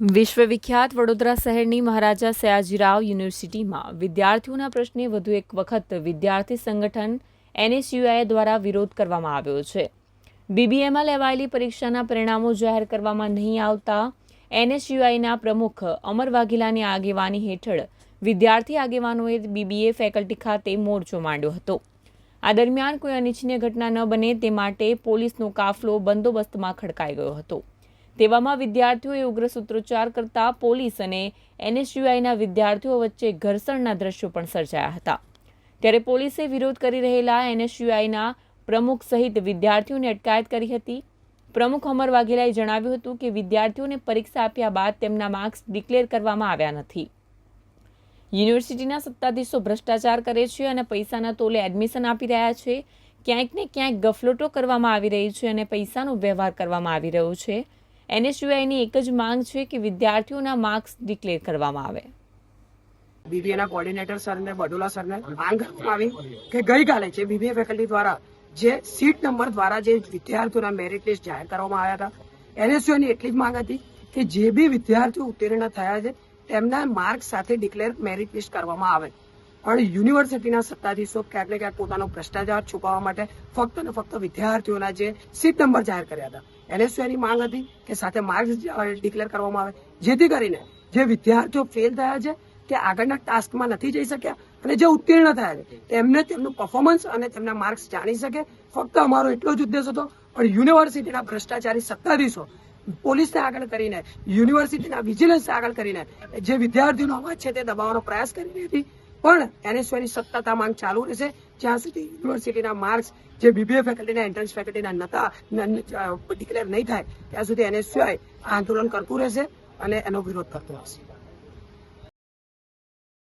વિશ્વવિખ્યાત વડોદરા શહેરની મહારાજા સયાજીરાવ યુનિવર્સિટીમાં વિદ્યાર્થીઓના પ્રશ્ને વધુ એક વખત વિદ્યાર્થી સંગઠન એનએસયુઆઈ દ્વારા વિરોધ કરવામાં આવ્યો છે. બીબીએમાં લેવાયેલી પરીક્ષાના પરિણામો જાહેર કરવામાં નહીં આવતા. એનએસયુઆઈના પ્રમુખ અમર વાઘેલાની આગેવાની હેઠળ વિદ્યાર્થી આગેવાનોએ બીબીએ ફેકલ્ટી ખાતે મોરચો માંડ્યો હતો. આ દરમિયાન કોઈ અનિચ્છનીય ઘટના ન બને તે માટે પોલીસનો કાફલો બંદોબસ્તમાં ખડકાઈ ગયો હતો. તેવામાં વિદ્યાર્થીઓએ ઉગ્ર સૂત્રોચ્ચાર કરતા પોલીસ અને એનએસયુઆઈના વિદ્યાર્થીઓ વચ્ચે ઘર્ષણના દ્રશ્યો પણ સર્જાયા હતા. ત્યારે પોલીસે વિરોધ કરી રહેલા એનએસયુઆઈના પ્રમુખ સહિત વિદ્યાર્થીઓની અટકાયત કરી હતી. પ્રમુખ અમર વાઘેલાએ જણાવ્યું હતું કે વિદ્યાર્થીઓને પરીક્ષા આપ્યા બાદ તેમના માર્ક્સ ડિક્લેર કરવામાં આવ્યા નથી. યુનિવર્સિટીના સત્તાધીશો ભ્રષ્ટાચાર કરે છે અને પૈસાના તોલે એડમિશન આપી રહ્યા છે. ક્યાંક ને ક્યાંક ગફલોટો કરવામાં આવી રહી છે અને પૈસાનો વ્યવહાર કરવામાં આવી રહ્યો છે. એનએસયુઆઈની એક જ માંગ છે કે વિદ્યાર્થીઓના માર્ક્સ ડિક્લેર કરવામાં આવે. બીબીએના કોર્ડિનેટર સરને, બડોલા સરને માંગ આવી કે ગઈકાલે છે બીબીએ ફેકલ્ટી દ્વારા જે સીટ નંબર દ્વારા જે વિદ્યાર્થીઓના મેરિટ લિસ્ટ જાહેર કરવામાં આવ્યા હતા. એનએસયુની એટલી જ માંગ હતી કે જે બી વિદ્યાર્થીઓ ઉત્તીર્ણ થયા છે, તેમના માર્ક સાથે ડિક્લેર મેરિટ લિસ્ટ કરવામાં આવે. પણ યુનિવર્સિટીના સત્તાધીશો ક્યાંક ને ક્યાંક પોતાનો ભ્રષ્ટાચાર છુપાવવા માટે ફક્ત ને ફક્ત વિદ્યાર્થીઓના જે સીટ નંબર જાહેર કર્યા હતા. એનએસયુની માંગ હતી કે સાથે માર્ક્સ ડિક્લેર કરવામાં આવે. જેથી કરીને જે વિદ્યાર્થીઓ ફેલ થયા છે, તે આગળના ટાસ્કમાં નથી જઈ શક્યા અને જે ઉત્તીર્ણ થયા તેમને તેમનું પરફોર્મન્સ અને તેમના માર્ક્સ જાણી શકે. ફક્ત અમારો એટલો જ ઉદ્દેશ હતો, પણ યુનિવર્સિટીના ભ્રષ્ટાચારી સત્તાધીશો, પોલીસને આગળ કરીને યુનિવર્સિટીના વિજિલન્સને આગળ કરીને, જે વિદ્યાર્થીઓનો અવાજ છે તે દબાવવાનો પ્રયાસ કરી રહી હતી. પણ એનએસયુની સત્તાતા માંગ ચાલુ રહેશે, જ્યાં સુધી યુનિવર્સિટીના માર્ક્સ જે બીબીએ ફેકલ્ટીના એન્ટ્રન્સ ફેકલ્ટીના નતા ડિક્લેર નહીં થાય, ત્યાં સુધી એનએસયુઆઈ આંદોલન કરતું રહેશે અને એનો વિરોધ કરતો રહેશે.